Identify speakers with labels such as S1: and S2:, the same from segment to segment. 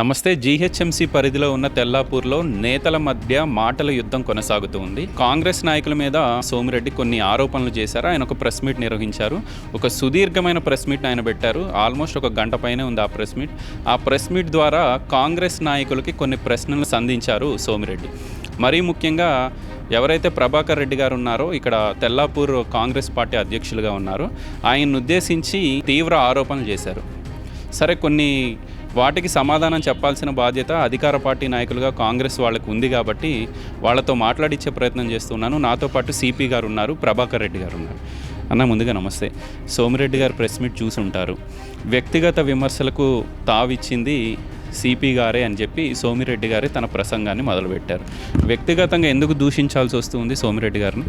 S1: నమస్తే జీహెచ్ఎంసీ పరిధిలో ఉన్న తెల్లాపూర్లో నేతల మధ్య మాటల యుద్ధం కొనసాగుతూ ఉంది. కాంగ్రెస్ నాయకుల మీద సోమిరెడ్డి కొన్ని ఆరోపణలు చేశారు. ఆయన ఒక ప్రెస్ మీట్ నిర్వహించారు. ఒక సుదీర్ఘమైన ప్రెస్ మీట్ ఆయన పెట్టారు. ఆల్మోస్ట్ ఒక గంట పైనే ఉంది ఆ ప్రెస్ మీట్. ఆ ప్రెస్ మీట్ ద్వారా కాంగ్రెస్ నాయకులకి కొన్ని ప్రశ్నలు సంధించారు సోమిరెడ్డి. మరీ ముఖ్యంగా ఎవరైతే ప్రభాకర్ రెడ్డి గారు ఉన్నారో ఇక్కడ తెల్లాపూర్ కాంగ్రెస్ పార్టీ అధ్యక్షులుగా ఉన్నారో. ఆయన్ను ఉద్దేశించి తీవ్ర ఆరోపణలు చేశారు. సరే కొన్ని వాటికి సమాధానం చెప్పాల్సిన బాధ్యత అధికార పార్టీ నాయకులుగా కాంగ్రెస్ వాళ్ళకు ఉంది కాబట్టి వాళ్ళతో మాట్లాడిచ్చే ప్రయత్నం చేస్తున్నాను. నాతో పాటు సిపి గారు ఉన్నారు ప్రభాకర్ రెడ్డి గారు ఉన్నారు. అన్న ముందుగా నమస్తే. సోమిరెడ్డి గారు ప్రెస్ మీట్ చూసి ఉంటారు వ్యక్తిగత విమర్శలకు తావిచ్చింది సిపి గారే అని చెప్పి సోమిరెడ్డి గారే తన ప్రసంగాన్ని మొదలుపెట్టారు. వ్యక్తిగతంగా ఎందుకు దూషించాల్సి వస్తుంది సోమిరెడ్డి గారిని?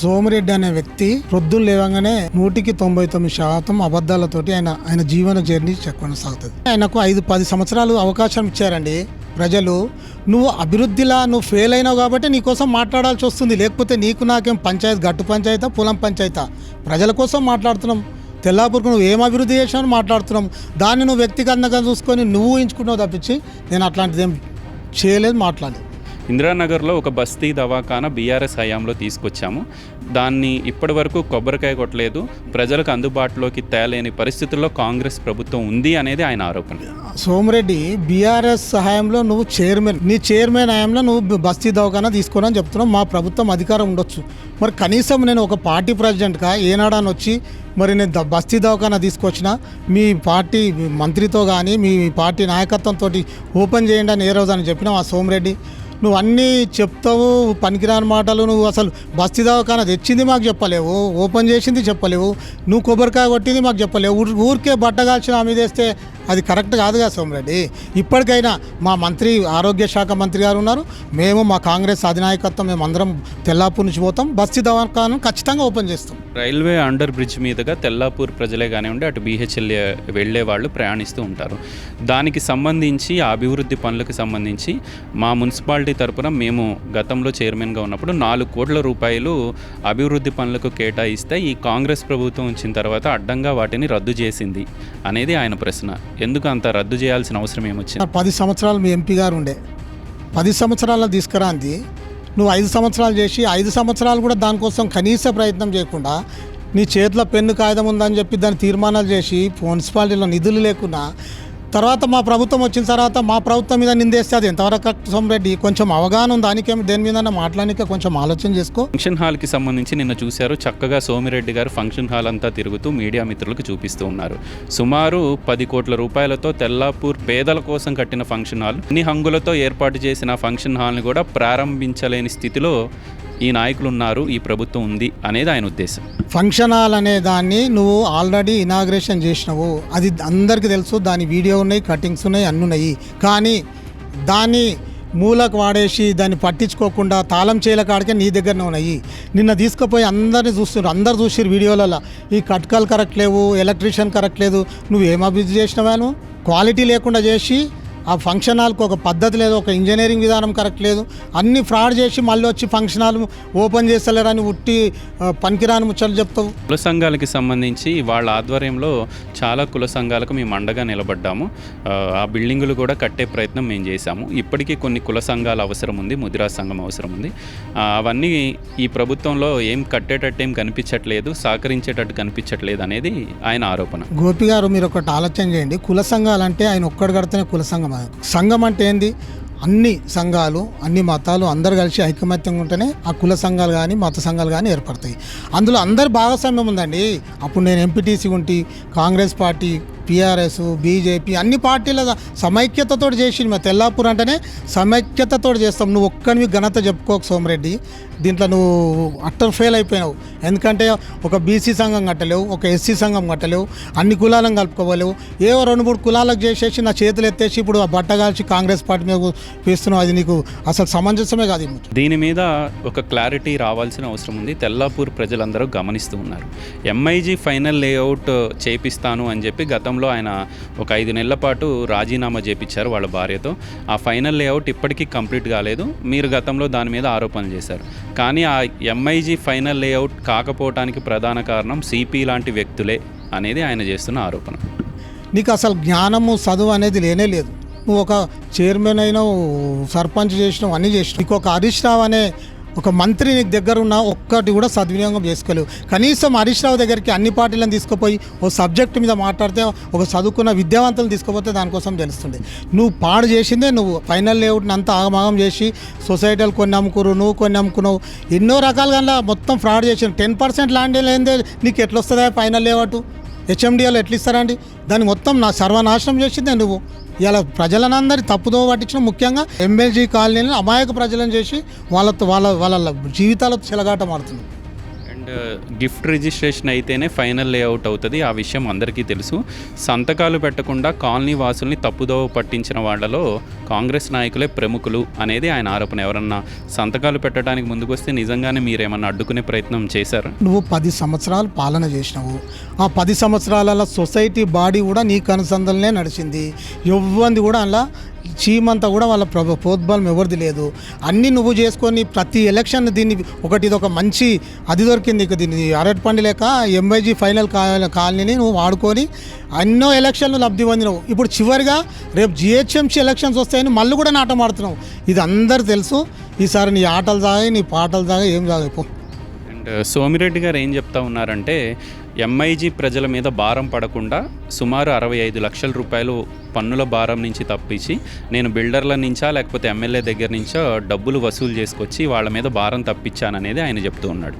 S2: సోమిరెడ్డి అనే వ్యక్తి ప్రొద్దులు లేవగానే నూటికి తొంభై తొమ్మిది శాతం అబద్ధాలతోటి ఆయన ఆయన జీవన జర్నీ సాగుతుంది ఆయనకు ఐదు పది సంవత్సరాలు అవకాశం ఇచ్చారండి. ప్రజలు నువ్వు అభివృద్ధిలా నువ్వు ఫెయిల్ అయినావు కాబట్టి నీకోసం మాట్లాడాల్సి వస్తుంది. లేకపోతే నీకు నాకేం పంచాయతీ గట్టు పంచాయతా పొలం పంచాయతా? ప్రజల కోసం మాట్లాడుతున్నాం. తెల్లాపూర్కు నువ్వు ఏం అభివృద్ధి చేసినావు మాట్లాడుతున్నాం. దాన్ని నువ్వు వ్యక్తిగతంగా చూసుకొని నువ్వు ఊహించుకుంటున్నావు తప్పించి నేను అట్లాంటిది ఏం చేయలేదు మాట్లాడలేదు.
S1: ఇందిరానగర్లో ఒక బస్తీ దవాఖానా బీఆర్ఎస్ హయాంలో తీసుకొచ్చాము. దాన్ని ఇప్పటి వరకు కొబ్బరికాయ కొట్టలేదు. ప్రజలకు అందుబాటులోకి తేలేని పరిస్థితుల్లో కాంగ్రెస్ ప్రభుత్వం ఉంది అనేది ఆయన ఆరోపణ.
S2: సోమిరెడ్డి బీఆర్ఎస్ సహాయంలో నువ్వు చైర్మన్ నీ చైర్మన్ హయాంలో నువ్వు బస్తీ దవాఖానా తీసుకోనని చెప్తున్నావు. మా ప్రభుత్వం అధికారం ఉండొచ్చు. మరి కనీసం నేను ఒక పార్టీ ప్రెసిడెంట్గా ఏనాడని వచ్చి మరి నేను బస్తీ దవాఖానా తీసుకొచ్చిన మీ పార్టీ మంత్రితో కానీ మీ పార్టీ నాయకత్వంతో ఓపెన్ చేయండి అని ఏ రోజు అని చెప్పిన ఆ సోమిరెడ్డి నువ్వు అన్నీ చెప్తావు పనికిరాని మాటలు నువ్వు అసలు బస్తీ దవాఖానా తెచ్చింది మాకు చెప్పలేవు ఓపెన్ చేసింది చెప్పలేవు నువ్వు కొబ్బరికాయ కొట్టింది మాకు చెప్పలేవు. ఊరికే ఊరికే బట్టగాల్చిన ఆమె వేస్తే అది కరెక్ట్ కాదు కదా సోమరెడ్డి? ఇప్పటికైనా మా మంత్రి ఆరోగ్య శాఖ మంత్రి గారు ఉన్నారు. మేము మా కాంగ్రెస్ అధినాయకత్వం మేము అందరం తెల్లాపూర్ నుంచి పోతాం. బస్తీ దవాఖాను ఖచ్చితంగా ఓపెన్ చేస్తాం.
S1: రైల్వే అండర్ బ్రిడ్జ్ మీదుగా తెల్లాపూర్ ప్రజలే కానివ్వండి అటు బీహెచ్ఎల్ వెళ్ళే వాళ్ళు ప్రయాణిస్తూ ఉంటారు. దానికి సంబంధించి అభివృద్ధి పనులకు సంబంధించి మా మున్సిపాలిటీ తరపున మేము గతంలో చైర్మన్గా ఉన్నప్పుడు నాలుగు కోట్ల రూపాయలు అభివృద్ధి పనులకు కేటాయిస్తే ఈ కాంగ్రెస్ ప్రభుత్వం వచ్చిన తర్వాత అడ్డంగా వాటిని రద్దు చేసింది అనేది ఆయన ప్రశ్న. ఎందుకు అంత రద్దు చేయాల్సిన అవసరం ఏమొచ్చింది?
S2: పది సంవత్సరాలు మీ ఎంపీ గారు ఉండే. పది సంవత్సరాల తీసుకురాంది. నువ్వు ఐదు సంవత్సరాలు చేసి ఐదు సంవత్సరాలు కూడా దానికోసం కనీస ప్రయత్నం చేయకుండా నీ చేతిలో పెన్ను కాగితం ఉందని చెప్పి దాన్ని తీర్మానాలు చేసి మున్సిపాలిటీలో నిధులు లేకుండా తర్వాత మా ప్రభుత్వం వచ్చిన తర్వాత మా ప్రభుత్వం మీద నిందేస్తే అది ఎంతవరకు సోమరెడ్డి కొంచెం అవగాహన ఉంది? దేని మీద మాట్లాడనికే కొంచెం ఆలోచన చేసుకో.
S1: ఫంక్షన్ హాల్కి సంబంధించి నిన్న చూశారు. చక్కగా సోమిరెడ్డి గారు ఫంక్షన్ హాల్ అంతా తిరుగుతూ మీడియా మిత్రులకు చూపిస్తూ ఉన్నారు. సుమారు పది కోట్ల రూపాయలతో తెల్లాపూర్ పేదల కోసం కట్టిన ఫంక్షన్ హాల్. అన్ని హంగులతో ఏర్పాటు చేసిన ఫంక్షన్ హాల్ని కూడా ప్రారంభించలేని స్థితిలో ఈ నాయకులు ఉన్నారు ఈ ప్రభుత్వం ఉంది అనేది ఆయన ఉద్దేశం.
S2: ఫంక్షన్ హాల్ అనే దాన్ని నువ్వు ఆల్రెడీ ఇనాగ్రేషన్ చేసినావు. అది అందరికీ తెలుసు దాని వీడియో ఉన్నాయి కటింగ్స్ ఉన్నాయి అన్నీ ఉన్నాయి. కానీ దాన్ని మూలకు వాడేసి దాన్ని పట్టించుకోకుండా తాళం చేయల కాడికే నీ దగ్గరనే ఉన్నాయి. నిన్న తీసుకుపోయి అందరిని చూస్తున్నారు. అందరు చూసిరు వీడియోలలో ఈ కట్కాలు కరెక్ట్ లేవు ఎలక్ట్రీషియన్ కరెక్ట్ లేదు. నువ్వు ఏం అభివృద్ధి చేసినవాను క్వాలిటీ లేకుండా చేసి ఆ ఫంక్షన్ హాల్కి ఒక పద్ధతి లేదు ఒక ఇంజనీరింగ్ విధానం కరెక్ట్ లేదు. అన్ని ఫ్రాడ్ చేసి మళ్ళీ వచ్చి ఫంక్షన్ హాల్ ఓపెన్ చేస్తలేరని ఉట్టి పనికిరాని ముచ్చట్లు చెప్తావు.
S1: కుల సంఘాలకి సంబంధించి వాళ్ళ ఆధ్వర్యంలో చాలా కుల సంఘాలకు మేము అండగా నిలబడ్డాము. ఆ, బిల్డింగులు కూడా కట్టే ప్రయత్నం మేము చేశాము. ఇప్పటికీ కొన్ని కుల సంఘాల అవసరం ఉంది ముదిరా సంఘం అవసరం ఉంది. అవన్నీ ఈ ప్రభుత్వంలో ఏం కట్టేటట్టు ఏం కనిపించట్లేదు సహకరించేటట్టు కనిపించట్లేదు అనేది ఆయన ఆరోపణ.
S2: గోపి గారు మీరు ఒకటి ఆలోచన చేయండి. కుల సంఘాలు అంటే ఆయన ఒక్కడు కడితేనే కుల సంఘం సంఘం సంఘం అంటే ఏంది? అన్ని సంఘాలు అన్ని మతాలు అందరు కలిసి ఐకమత్యంగా ఉంటేనే ఆ కుల సంఘాలు కానీ మత సంఘాలు కానీ ఏర్పడతాయి. అందులో అందరి భాగస్వామ్యం ఉందండి. అప్పుడు నేను ఎంపీటీసీ ఉంటి కాంగ్రెస్ పార్టీ పిఆర్ఎస్ బీజేపీ అన్ని పార్టీల సమైక్యతతో చేసి మా తెల్లాపూర్ అంటేనే సమైక్యతతో చేస్తాం. నువ్వు ఒక్కనివి ఘనత చెప్పుకోకు సోమరెడ్డి. దీంట్లో నువ్వు అట్టర్ ఫెయిల్ అయిపోయినావు. ఎందుకంటే ఒక బీసీ సంఘం కట్టలేవు ఒక ఎస్సీ సంఘం కట్టలేవు అన్ని కులాలను కలుపుకోలేవు. ఏవో రెండు మూడు కులాలకు చేసేసి నా చేతులు ఎత్తేసి ఇప్పుడు ఆ బట్ట కాల్చి కాంగ్రెస్ పార్టీ మీద వేస్తున్నావు అది నీకు అసలు సమంజసమే కాదు
S1: దీని మీద ఒక క్లారిటీ రావాల్సిన అవసరం ఉంది. తెల్లాపూర్ ప్రజలందరూ గమనిస్తూ ఉన్నారు. ఎంఐజీ ఫైనల్ లేఅవుట్ చేపిస్తాను అని చెప్పి గతం గతంలో ఆయన ఒక ఐదు నెలల పాటు రాజీనామా చేపించారు వాళ్ళ భార్యతో. ఆ ఫైనల్ లేఅవుట్ ఇప్పటికీ కంప్లీట్ కాలేదు. మీరు గతంలో దాని మీద ఆరోపణలు చేశారు. కానీ ఆ ఎంఐజీ ఫైనల్ లేఅవుట్ కాకపోవటానికి ప్రధాన కారణం సిపి లాంటి వ్యక్తులే అనేది ఆయన చేస్తున్న ఆరోపణ.
S2: నీకు అసలు జ్ఞానము చదువు అనేది లేనే లేదు. నువ్వు ఒక చైర్మన్ అయినావు సర్పంచ్ చేసినావు అన్నీ చేసినావు. నీకు ఒక హరీష్ రావు అనే ఒక మంత్రి నీకు దగ్గర ఉన్న ఒక్కటి కూడా సద్వినియోగం చేసుకోలేవు. కనీసం హరీష్ రావు దగ్గరికి అన్ని పార్టీలను తీసుకుపోయి ఓ సబ్జెక్ట్ మీద మాట్లాడితే ఒక చదువుకున్న విద్యావంతులు తీసుకుపోతే దానికోసం తెలుస్తుంది. నువ్వు పాడు చేసిందే నువ్వు. ఫైనల్ లేఅవుట్ని అంతా ఆగమాగం చేసి సొసైటీలు కొన్ని అమ్ముకురు నువ్వు కొన్ని అమ్ముకున్నావు. ఎన్నో రకాలుగా మొత్తం ఫ్రాడ్ చేసిన టెన్ పర్సెంట్ ల్యాండ్ లేదే నీకు ఎట్లొస్తుందా ఫైనల్ లేఅవుట్? హెచ్ఎండిఎల్ ఎట్లా ఇస్తారండి దాన్ని మొత్తం నా సర్వనాశనం చేసిందే నువ్వు. ఇలా ప్రజలనందరి తప్పుదో పట్టించిన ముఖ్యంగా ఎంఎల్జీ కాలనీని అమాయక ప్రజలను చేసి వాళ్ళతో వాళ్ళ వాళ్ళ జీవితాలతో చెలగాట మారుతుంది.
S1: అండ్ గిఫ్ట్ రిజిస్ట్రేషన్ అయితేనే ఫైనల్ లేఅవుట్ అవుతుంది. ఆ విషయం అందరికీ తెలుసు. సంతకాలు పెట్టకుండా కాలనీ వాసుల్ని తప్పుదోవ పట్టించిన వాళ్ళలో కాంగ్రెస్ నాయకులే ప్రముఖులు అనేది ఆయన ఆరోపణ. ఎవరన్నా సంతకాలు పెట్టడానికి ముందుకొస్తే నిజంగానే మీరేమన్నా అడ్డుకునే ప్రయత్నం చేశారు?
S2: నువ్వు పది సంవత్సరాలు పాలన చేసినావు. ఆ పది సంవత్సరాల సొసైటీ బాడీ కూడా నీ కనుసందలనే నడిచింది. ఎవ్వంది కూడా అలా చీమంతా కూడా వాళ్ళ ప్రభు ప్రోద్బలం ఎవరిది లేదు. అన్నీ నువ్వు చేసుకొని ప్రతి ఎలక్షన్ దీన్ని ఒకటి ఇది ఒక మంచి అది దొరికింది ఇక దీన్ని. అరటిపండి లేక ఎంఐజీ ఫైనల్ కాలనీని నువ్వు వాడుకొని ఎన్నో ఎలక్షన్లు లబ్ధి పొందినవు. ఇప్పుడు చివరిగా రేపు జిహెచ్ఎంసీ ఎలక్షన్స్ వస్తాయని మళ్ళీ కూడా నాటం ఆడుతున్నావు. ఇది అందరు తెలుసు. ఈసారి నీ ఆటలు తాగి నీ పాటలు తాగి ఏం సాగాయి
S1: అండ్ సోమిరెడ్డి గారు ఏం చెప్తా ఉన్నారంటే ఎంఐజీ ప్రజల మీద భారం పడకుండా సుమారు అరవై ఐదు లక్షల రూపాయలు పన్నుల భారం నుంచి తప్పించి నేను బిల్డర్ల నుంచా లేకపోతే ఎమ్మెల్యే దగ్గర నుంచో డబ్బులు వసూలు చేసుకొచ్చి వాళ్ళ మీద భారం తప్పించాననేది ఆయన చెప్తూ ఉన్నాడు.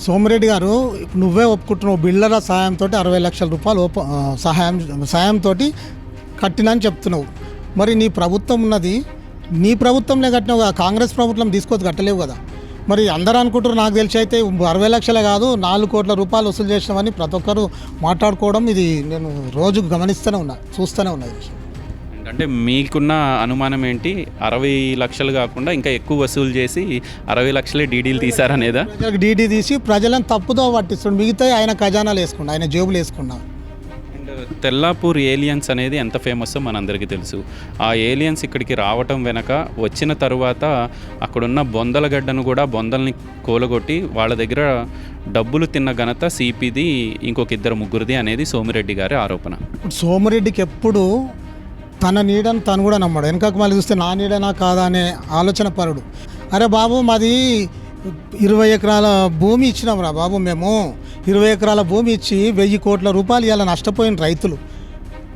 S2: సోమిరెడ్డి గారు నువ్వే ఒప్పుకుంటున్నావు బిల్డర్ల సాయంతో అరవై లక్షల రూపాయలు సహాయం సహాయంతో కట్టినని చెప్తున్నావు. మరి నీ ప్రభుత్వం ఉన్నది నీ ప్రభుత్వంలో కట్టినావు కదా కాంగ్రెస్ ప్రభుత్వం తీసుకొచ్చి కట్టలేవు కదా. మరి అందరూ అనుకుంటారు నాకు తెలిసి అయితే అరవై లక్షలే కాదు నాలుగు కోట్ల రూపాయలు వసూలు చేసినామని ప్రతి ఒక్కరు మాట్లాడుకోవడం ఇది నేను రోజు గమనిస్తూనే ఉన్నా చూస్తూనే ఉన్నా.
S1: అంటే మీకున్న అనుమానం ఏంటి? అరవై లక్షలు కాకుండా ఇంకా ఎక్కువ వసూలు చేసి అరవై లక్షలే డీడీలు
S2: ప్రజలకు డీడీ తీసి ప్రజలను తప్పుదో పట్టిస్తుండు. మిగతా ఆయన ఖజానాలు వేసుకున్నా ఆయన జేబులు వేసుకున్నా.
S1: అండ్ తెల్లాపూర్ ఏలియన్స్ అనేది ఎంత ఫేమస్సో మనందరికీ తెలుసు. ఆ ఏలియన్స్ ఇక్కడికి రావటం వెనక వచ్చిన తరువాత అక్కడున్న బొందలగడ్డను కూడా బొందల్ని కూలగొట్టి వాళ్ళ దగ్గర డబ్బులు తిన్న ఘనత సిపిది ఇంకొక ఇద్దరు ముగ్గురిది అనేది సోమిరెడ్డి గారి ఆరోపణ.
S2: సోమిరెడ్డికి ఎప్పుడు తన నీడని తను కూడా నమ్మాడు. వెనకకు మళ్ళీ చూస్తే నా నీడనా కాదా అనే ఆలోచన పరుడు. అరే బాబు మాది ఇరవై ఎకరాల భూమి ఇచ్చినాం రా బాబు మేము. ఇరవై ఎకరాల భూమి ఇచ్చి వెయ్యి కోట్ల రూపాయలు ఇలా నష్టపోయిన రైతులు.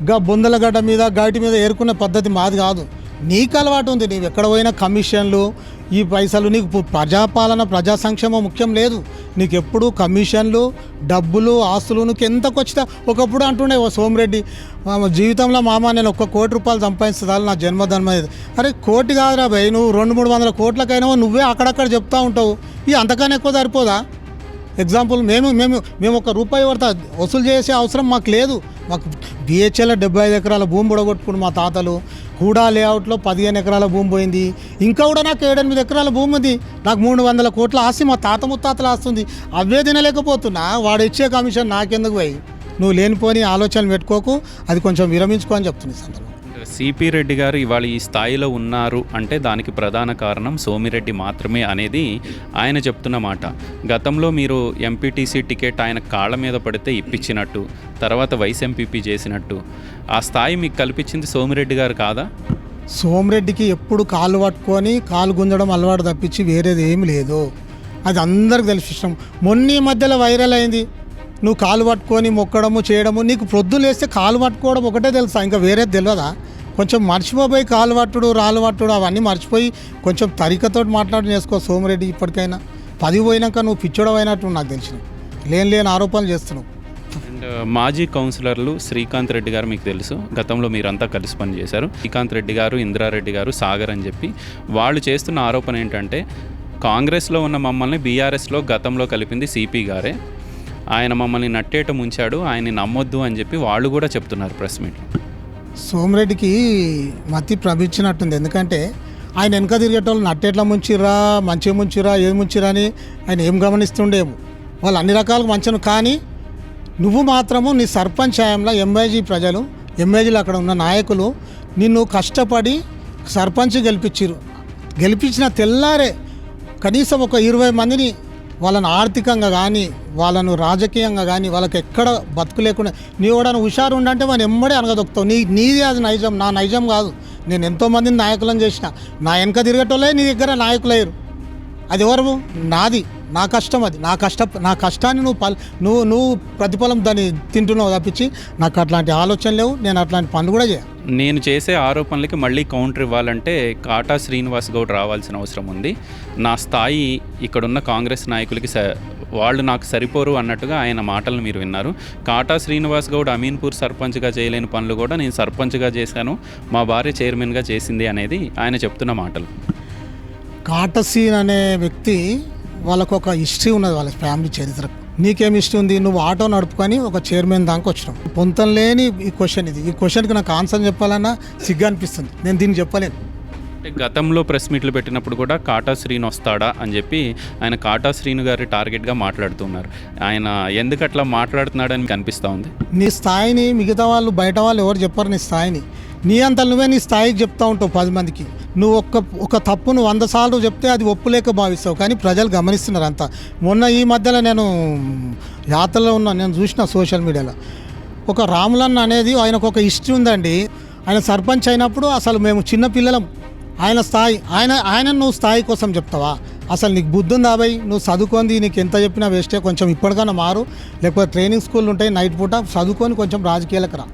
S2: గా బొందలగడ్డ మీద గాటి మీద ఏరుకునే పద్ధతి మాది కాదు. నీకు అలవాటు ఉంది. నీవు ఎక్కడ పోయినా కమిషన్లు ఈ పైసలు నీకు ప్రజాపాలన ప్రజా సంక్షేమం ముఖ్యం లేదు. నీకు ఎప్పుడు కమిషన్లు డబ్బులు ఆస్తులు నీకు ఎంతకు వచ్చినా ఒకప్పుడు అంటుండే ఓ సోమిరెడ్డి మా జీవితంలో మామ నేను ఒక్క కోటి రూపాయలు సంపాదించాలి నా జన్మధర్మ అరే కోటి కాదురా భయ్ నువ్వు రెండు మూడు వందల కోట్లకైనా నువ్వే అక్కడక్కడ చెప్తా ఉంటావు. ఇది అంతకన్నా ఎక్కువ సరిపోదా? ఎగ్జాంపుల్ మేము మేము మేము ఒక రూపాయి పడతా వసూలు చేసే అవసరం మాకు లేదు. మాకు బిహెచ్ఎల్ డెబ్బై ఐదు ఎకరాల భూమి పొడగొట్టుకుని మా తాతలు కూడా లేఅవుట్లో పదిహేను ఎకరాల భూమి పోయింది. ఇంకా కూడా నాకు ఏడెనిమిది ఎకరాల భూమి ఉంది. నాకు మూడు వందల కోట్ల ఆస్తి మా తాత ముత్తాతలు ఆస్తుంది అవే తినలేకపోతున్నా వాడు ఇచ్చే కమిషన్ నాకెందుకు పోయి? నువ్వు లేనిపోని ఆలోచనలు పెట్టుకోకు అది కొంచెం విరమించుకో అని చెప్తుంది సందర్భం
S1: సిపి రెడ్డి గారు ఇవాళ ఈ స్థాయిలో ఉన్నారు అంటే దానికి ప్రధాన కారణం సోమిరెడ్డి మాత్రమే అనేది ఆయన చెప్తున్న మాట. గతంలో మీరు ఎంపీటీసీ టికెట్ ఆయన కాళ్ళ మీద పడితే ఇప్పించినట్టు తర్వాత వైస్ ఎంపీపీ చేసినట్టు. ఆ స్థాయి మీకు కల్పించింది సోమిరెడ్డి గారు కాదా?
S2: సోమిరెడ్డికి ఎప్పుడు కాలు పట్టుకొని కాలు గుంజడం అలవాటు తప్పించి వేరేది ఏమి లేదు. అది అందరికి తెలిసి ఇష్టం మొన్న ఈ మధ్యలో వైరల్ అయింది. నువ్వు కాలు పట్టుకొని మొక్కడము చేయడము నీకు ప్రొద్దులేస్తే కాలు పట్టుకోవడం ఒకటే తెలుసా? ఇంకా వేరేది తెలియదా కొంచెం మర్చిపోయి కాలు పట్టుడు రాళ్ళు పట్టుడు అవన్నీ మర్చిపోయి కొంచెం తరికతోటి మాట్లాడి చేసుకో సోమిరెడ్డి ఇప్పటికైనా. పది పోయినాక నువ్వు పిచ్చోడం అయినట్టు నాకు తెలిసిన. లేని లేని ఆరోపణలు చేస్తున్నావు.
S1: అండ్ మాజీ కౌన్సిలర్లు శ్రీకాంత్ రెడ్డి గారు మీకు తెలుసు. గతంలో మీరంతా కలిసి పనిచేశారు శ్రీకాంత్ రెడ్డి గారు ఇందిరారెడ్డి గారు సాగర్ అని చెప్పి వాళ్ళు చేస్తున్న ఆరోపణ ఏంటంటే కాంగ్రెస్లో ఉన్న మమ్మల్ని బీఆర్ఎస్లో గతంలో కలిపింది సిపి గారే. ఆయన మమ్మల్ని నట్టేట ముంచాడు ఆయన్ని నమ్మొద్దు అని చెప్పి వాళ్ళు కూడా చెప్తున్నారు ప్రెస్ మీట్.
S2: సోమిరెడ్డికి మతి ప్రభించినట్టుంది. ఎందుకంటే ఆయన వెనక తిరిగేటోళ్ళు నట్టేట్లా ముంచిరా మంచి ముంచిరా ఏది ముంచిరా అని ఆయన ఏం గమనిస్తుండేమో. వాళ్ళు అన్ని రకాలుగా మంచను కానీ నువ్వు మాత్రము నీ సర్పంచ్ హయాంలో ఎంఐజీ ప్రజలు ఎంఐజీలు అక్కడ ఉన్న నాయకులు నిన్ను కష్టపడి సర్పంచ్ గెలిపించారు గెలిపించిన తెల్లారే కనీసం ఒక ఇరవై మందిని వాళ్ళని ఆర్థికంగా కానీ వాళ్ళను రాజకీయంగా కానీ వాళ్ళకి ఎక్కడ బతుకు లేకుండా నీ కూడా హుషారు ఉండంటే మనం ఎమ్మడే అనగదొక్కుతావు. నీ నీది అది నైజం నా నైజం కాదు. నేను ఎంతోమందిని నాయకులను చేసిన. నా వెనక తిరిగేటోళ్ళే నీ దగ్గర నాయకులయ్యారు. అది ఎవరు? నాది. నా కష్టం అది. నా కష్ట నా కష్టాన్ని నువ్వు పల్ నువ్వు నువ్వు ప్రతిఫలం దాన్ని తింటున్నావు తప్పించి నాకు అట్లాంటి ఆలోచన లేవు. నేను అట్లాంటి పనులు కూడా చేయ
S1: నేను చేసే ఆరోపణలకి మళ్ళీ కౌంటర్ ఇవ్వాలంటే కాటా శ్రీనివాస్ గౌడ్ రావాల్సిన అవసరం ఉంది. నా స్థాయి ఇక్కడున్న కాంగ్రెస్ నాయకులకి స వాళ్ళు నాకు సరిపోరు అన్నట్టుగా ఆయన మాటలను మీరు విన్నారు. కాటా శ్రీనివాస్ గౌడ్ అమీన్పూర్ సర్పంచ్గా చేయలేని పనులు కూడా నేను సర్పంచ్గా చేశాను. మా భార్య చైర్మన్గా చేసింది అనేది ఆయన చెప్తున్న మాటలు.
S2: కాటసీన్ అనే వ్యక్తి వాళ్ళకు ఒక హిస్టరీ ఉన్నది వాళ్ళ ఫ్యామిలీ చరిత్రకు. నీకేం హిస్టరీ ఉంది? నువ్వు ఆటో నడుపుకొని ఒక చైర్మన్ దాకా వచ్చినావు. పొంతం లేని ఈ క్వశ్చన్ ఇది. ఈ క్వశ్చన్కి నాకు ఆన్సర్ చెప్పాలన్నా సిగ్గు అనిపిస్తుంది నేను దీన్ని చెప్పలేను.
S1: అంటే గతంలో ప్రెస్ మీట్లు పెట్టినప్పుడు కూడా కాటా శ్రీను వస్తాడా అని చెప్పి ఆయన కాటా శ్రీను గారి టార్గెట్గా మాట్లాడుతున్నారు. ఆయన ఎందుకు అట్లా మాట్లాడుతున్నాడని మీకు అనిపిస్తూ ఉంది?
S2: నీ స్థాయిని మిగతా వాళ్ళు బయట వాళ్ళు ఎవరు చెప్పరు నీ స్థాయిని. నీ అంత నువ్వే నీ స్థాయికి చెప్తా ఉంటావు పది మందికి. నువ్వు ఒక్క ఒక తప్పును వంద సార్లు చెప్తే అది ఒప్పులేక భావిస్తావు. కానీ ప్రజలు గమనిస్తున్నారు అంతా మొన్న ఈ మధ్యలో నేను యాత్రలో ఉన్నా నేను చూసిన సోషల్ మీడియాలో ఒక రాములన్న అనేది ఆయనకు ఒక హిస్టరీ ఉందండి. ఆయన సర్పంచ్ అయినప్పుడు అసలు మేము చిన్న పిల్లలం. ఆయన స్థాయి ఆయన ఆయన నువ్వు స్థాయి కోసం చెప్తావా? అసలు నీకు బుద్ధి ఉందా బాయ్ నువ్వు చదువుకుంది నీకు ఎంత చెప్పినా వేస్టే. కొంచెం ఇప్పటికైనా మారు. లేకపోతే ట్రైనింగ్ స్కూల్ ఉంటాయి నైట్ పూట చదువుకొని కొంచెం రాజకీయాలకు రా.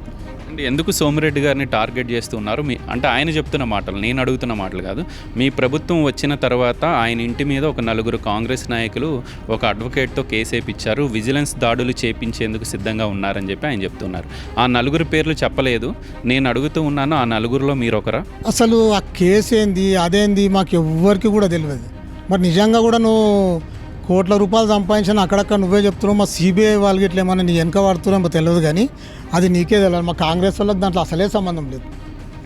S1: అంటే ఎందుకు సోమిరెడ్డి గారిని టార్గెట్ చేస్తున్నారు మీ అంటే ఆయన చెప్తున్న మాటలు నేను అడుగుతున్న మాటలు కాదు. మీ ప్రభుత్వం వచ్చిన తర్వాత ఆయన ఇంటి మీద ఒక నలుగురు కాంగ్రెస్ నాయకులు ఒక అడ్వకేట్తో కేసు వేయించారు విజిలెన్స్ దాడులు చేపించేందుకు సిద్ధంగా ఉన్నారని చెప్పి ఆయన చెప్తున్నారు. ఆ నలుగురు పేర్లు చెప్పలేదు. నేను అడుగుతూ ఉన్నాను ఆ నలుగురిలో మీరు ఒకరా
S2: అసలు ఆ కేసు ఏంది అదేంది మాకు ఎవ్వరికి కూడా తెలియదు మరి నిజంగా కూడా నువ్వు కోట్ల రూపాయలు సంపాదించిన అక్కడక్కడ నువ్వే చెప్తున్నావు మా సిబిఐ వాళ్ళకి ఇట్లా ఏమన్నా నీ వెనక పడుతున్నామో తెలియదు కానీ అది నీకే తెలియదు మా కాంగ్రెస్ వాళ్ళకి దాంట్లో అసలే సంబంధం లేదు.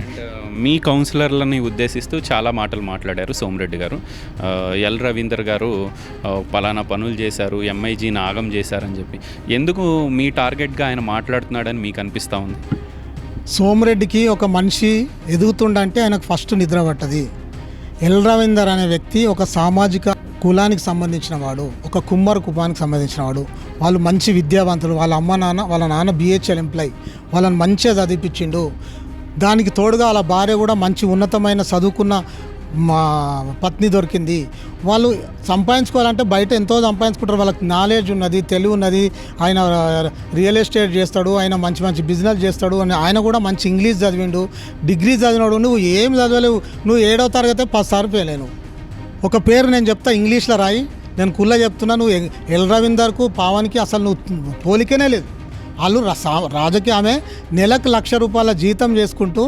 S1: అండ్ మీ కౌన్సిలర్లని ఉద్దేశిస్తూ చాలా మాటలు మాట్లాడారు సోమిరెడ్డి గారు. ఎల్ రవీందర్ గారు పలానా పనులు చేశారు ఎంఐజీని ఆగం చేశారని చెప్పి. ఎందుకు మీ టార్గెట్గా ఆయన మాట్లాడుతున్నాడని మీకు అనిపిస్తూ ఉంది?
S2: సోమిరెడ్డికి ఒక మనిషి ఎదుగుతుండంటే ఆయనకు ఫస్ట్ నిద్ర పట్టది. ఎల్ రవీందర్ అనే వ్యక్తి ఒక సామాజిక కులానికి సంబంధించిన వాడు ఒక కుమ్మర కుపానికి సంబంధించిన వాడు వాళ్ళు మంచి విద్యావంతులు వాళ్ళ అమ్మ నాన్న వాళ్ళ నాన్న బిహెచ్ఎల్ ఎంప్లాయ్ వాళ్ళని మంచిగా చదివిపించిండు. దానికి తోడుగా వాళ్ళ భార్య కూడా మంచి ఉన్నతమైన చదువుకున్న మా పత్ని దొరికింది. వాళ్ళు సంపాదించుకోవాలంటే బయట ఎంతో సంపాదించుకుంటారు. వాళ్ళకి నాలెడ్జ్ ఉన్నది తెలివి ఉన్నది. ఆయన రియల్ ఎస్టేట్ చేస్తాడు ఆయన మంచి మంచి బిజినెస్ చేస్తాడు అని ఆయన కూడా మంచి ఇంగ్లీష్ చదివిండు. డిగ్రీ చదివినాడు నువ్వు ఏం చదవలేవు. నువ్వు ఏడో తరగతి పది సార్లు పోయలేను ఒక పేరు నేను చెప్తా ఇంగ్లీష్లో రాయి. నేను కుల్ల చెప్తున్నా నువ్వు ఎల్ రవీందర్కు పావన్కి అసలు నువ్వు పోలికనే లేదు. వాళ్ళు రాజకీయ ఆమె నెలకు లక్ష రూపాయల జీతం చేసుకుంటూ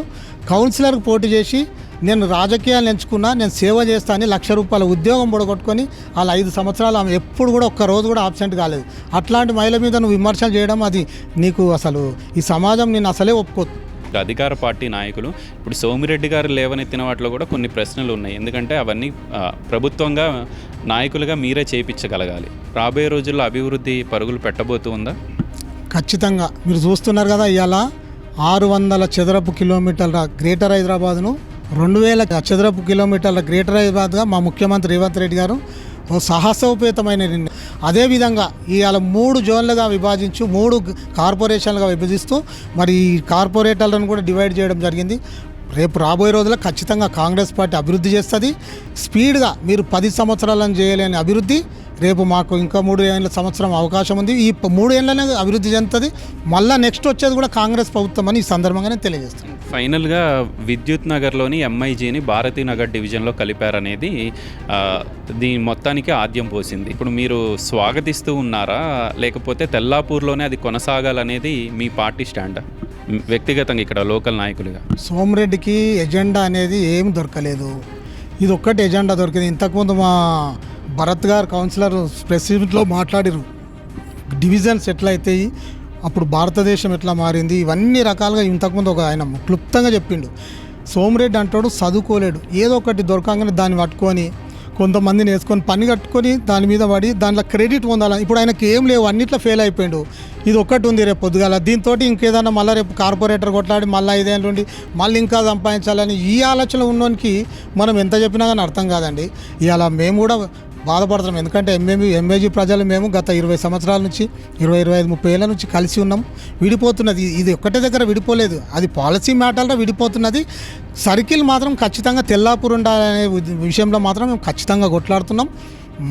S2: కౌన్సిలర్కి పోటీ చేసి నేను రాజకీయాలు ఎంచుకున్నా నేను సేవ చేస్తా అని లక్ష రూపాయల ఉద్యోగం పొడగొట్టుకొని వాళ్ళ ఐదు సంవత్సరాలు ఆమె ఎప్పుడు కూడా ఒక్క రోజు కూడా ఆబ్సెంట్ కాలేదు. అట్లాంటి మహిళ మీద నువ్వు విమర్శలు చేయడం అది నీకు అసలు ఈ సమాజం నేను అసలే ఒప్పుకోదు
S1: అధికార పార్టీ నాయకులు ఇప్పుడు సోమిరెడ్డి గారు లేవనెత్తిన వాటిలో కూడా కొన్ని ప్రశ్నలు ఉన్నాయి. ఎందుకంటే అవన్నీ ప్రభుత్వంగా నాయకులుగా మీరే చేయించగలగాలి రాబోయే రోజుల్లో అభివృద్ధి పరుగులు పెట్టబోతూ ఉందా?
S2: ఖచ్చితంగా. మీరు చూస్తున్నారు కదా ఇవాళ ఆరు వందల చదరపు కిలోమీటర్ల గ్రేటర్ హైదరాబాద్ను రెండు వేల చదరపు కిలోమీటర్ల గ్రేటర్ హైదరాబాద్గా మా ముఖ్యమంత్రి రేవంత్ రెడ్డి గారు సాహసోపేతమైన నిర్ణయం. అదేవిధంగా ఇవాళ మూడు జోన్లుగా విభజించు మూడు కార్పొరేషన్లుగా విభజిస్తూ మరి ఈ కార్పొరేటర్లను కూడా డివైడ్ చేయడం జరిగింది. రేపు రాబోయే రోజుల్లో ఖచ్చితంగా కాంగ్రెస్ పార్టీ అభివృద్ధి చేస్తుంది. స్పీడ్గా మీరు పది సంవత్సరాలను చేయలేని అభివృద్ధి రేపు మాకు ఇంకా మూడు ఏళ్ళ సంవత్సరం అవకాశం ఉంది. ఈ మూడు ఏళ్ళనే అభివృద్ధి చెందుతుంది. మళ్ళీ నెక్స్ట్ వచ్చేది కూడా కాంగ్రెస్ ప్రభుత్వం అని ఈ సందర్భంగానే తెలియజేస్తుంది
S1: ఫైనల్గా విద్యుత్ నగర్లోని ఎంఐజీని భారతీ నగర్ డివిజన్లో కలిపారనేది దీని మొత్తానికి ఆద్యం పోసింది. ఇప్పుడు మీరు స్వాగతిస్తూ ఉన్నారా? లేకపోతే తెల్లాపూర్లోనే అది కొనసాగాలనేది మీ పార్టీ స్టాండ్? వ్యక్తిగతంగా ఇక్కడ లోకల్ నాయకులుగా?
S2: సోమరెడ్డికి ఎజెండా అనేది ఏం దొరకలేదు. ఇది ఒక్కటి ఎజెండా దొరికింది. ఇంతకుముందు మా భరత్ గారు కౌన్సిలర్ ప్రెసిడెంట్లో మాట్లాడిరు. డివిజన్స్ ఎట్లా అవుతాయి అప్పుడు భారతదేశం ఎట్లా మారింది ఇవన్నీ రకాలుగా ఇంతకుముందు ఒక ఆయన క్లుప్తంగా చెప్పిండు. సోమరెడ్డి అంటాడు చదువుకోలేడు. ఏదో ఒకటి దొరకంగానే దాన్ని పట్టుకొని కొంతమందిని వేసుకొని పని కట్టుకొని దాని మీద పడి దాంట్లో క్రెడిట్ పొందాలి ఇప్పుడు ఆయనకి ఏం లేవు అన్నిట్లో ఫెయిల్ అయిపోయాడు. ఇది ఒక్కటి ఉంది రేపు పొద్దుగాల. దీంతో ఇంకేదన్నా మళ్ళీ రేపు కార్పొరేటర్ కొట్లాడి మళ్ళీ ఐదేళ్ళు ఉండి మళ్ళీ ఇంకా సంపాదించాలని ఈ ఆలోచన ఉన్నోనికి మనం ఎంత చెప్పినా కానీ అర్థం కాదండి. ఇవాళ మేము కూడా బాధపడుతున్నాం. ఎందుకంటే ఎంఏమి ఎంఏజీ ప్రజలు మేము గత ఇరవై సంవత్సరాల నుంచి ఇరవై ఇరవై ఐదు ముప్పై ఏళ్ళ నుంచి కలిసి ఉన్నాం. విడిపోతున్నది ఇది ఒక్కటే దగ్గర విడిపోలేదు. అది పాలసీ మ్యాటర్లో విడిపోతున్నది. సర్కిల్ మాత్రం ఖచ్చితంగా తెల్లాపూర్ ఉండాలనే విషయంలో మాత్రం మేము ఖచ్చితంగా కొట్లాడుతున్నాం.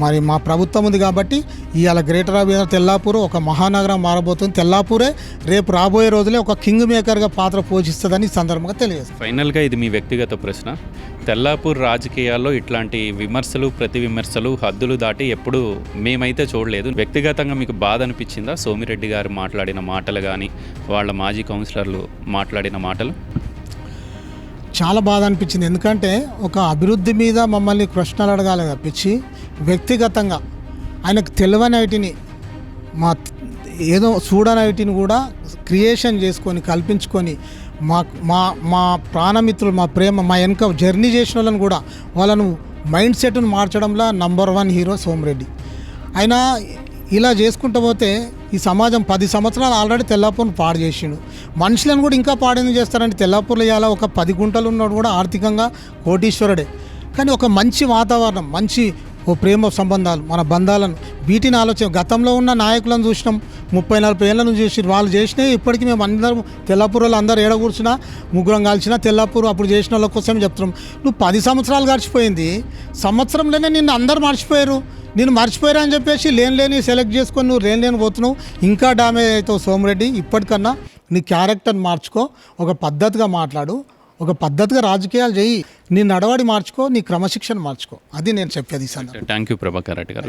S2: మరి మా ప్రభుత్వం ఉంది కాబట్టి ఇవాళ గ్రేటర్ అభియాన్ తెల్లాపూర్ ఒక మహానగరం మారబోతుంది. తెల్లాపూరే రేపు రాబోయే రోజులే ఒక కింగ్ మేకర్గా పాత్ర పోషిస్తుందని సందర్భంగా తెలియజేస్తాం.
S1: ఫైనల్గా ఇది మీ వ్యక్తిగత ప్రశ్న. తెల్లాపూర్ రాజకీయాల్లో ఇట్లాంటి విమర్శలు ప్రతి విమర్శలు హద్దులు దాటి ఎప్పుడు మేమైతే చూడలేదు. వ్యక్తిగతంగా మీకు బాధ అనిపించిందా? సోమిరెడ్డి గారు మాట్లాడిన మాటలు కానీ వాళ్ళ మాజీ కౌన్సిలర్లు మాట్లాడిన మాటలు?
S2: చాలా బాధ అనిపించింది. ఎందుకంటే ఒక అభివృద్ధి మీద మమ్మల్ని ప్రశ్నలు అడగాలి తప్పించి వ్యక్తిగతంగా ఆయనకు తెలియనిటిని మా ఏదో చూడనైటిని కూడా క్రియేషన్ చేసుకొని కల్పించుకొని మా మా మా ప్రాణమిత్రులు మా ప్రేమ మా వెనక జర్నీ చేసిన వాళ్ళని కూడా వాళ్ళను మైండ్ సెట్ను మార్చడంలో నంబర్ వన్ హీరో సోమరెడ్డి ఆయన ఇలా చేసుకుంటూ పోతే ఈ సమాజం పది సంవత్సరాలు ఆల్రెడీ తెల్లాపూర్ని పాడు చేసిండు. మనుషులను కూడా ఇంకా పాడేందుకు చేస్తారంటే తెల్లాపూర్లో ఇవాళ ఒక పది గుంటలు ఉన్నాడు కూడా ఆర్థికంగా కోటీశ్వరుడే. కానీ ఒక మంచి వాతావరణం మంచి ఓ ప్రేమ సంబంధాలు మన బంధాలను వీటిని ఆలోచన గతంలో ఉన్న నాయకులను చూసినాం. ముప్పై నలభై ఏళ్ళ నుంచి చూసి వాళ్ళు చేసినవి ఇప్పటికీ మేము అందరం తెల్లాపూర్లో అందరూ ఏడ ముగ్గురం కలిసిన తెల్లపూర్ అప్పుడు చేసిన వాళ్ళ కోసమే చెప్తున్నాం. నువ్వు పది సంవత్సరాలు గడిచిపోయింది. సంవత్సరంలోనే నిన్ను అందరు మర్చిపోయారు. నేను మర్చిపోయారు అని చెప్పేసి లేని లేని సెలెక్ట్ చేసుకొని నువ్వు లేని లేని పోతున్నావు. ఇంకా డ్యామేజ్ అవుతావు సోమిరెడ్డి. ఇప్పటికన్నా నీ క్యారెక్టర్ని మార్చుకో ఒక పద్ధతిగా మాట్లాడు. ఒక పద్ధతిగా రాజకీయాలు చేయి నీ నడవడి మార్చుకో నీ క్రమశిక్షణ మార్చుకో. అది నేను చెప్పేది sir
S1: thank you Prabhakar Reddy garu.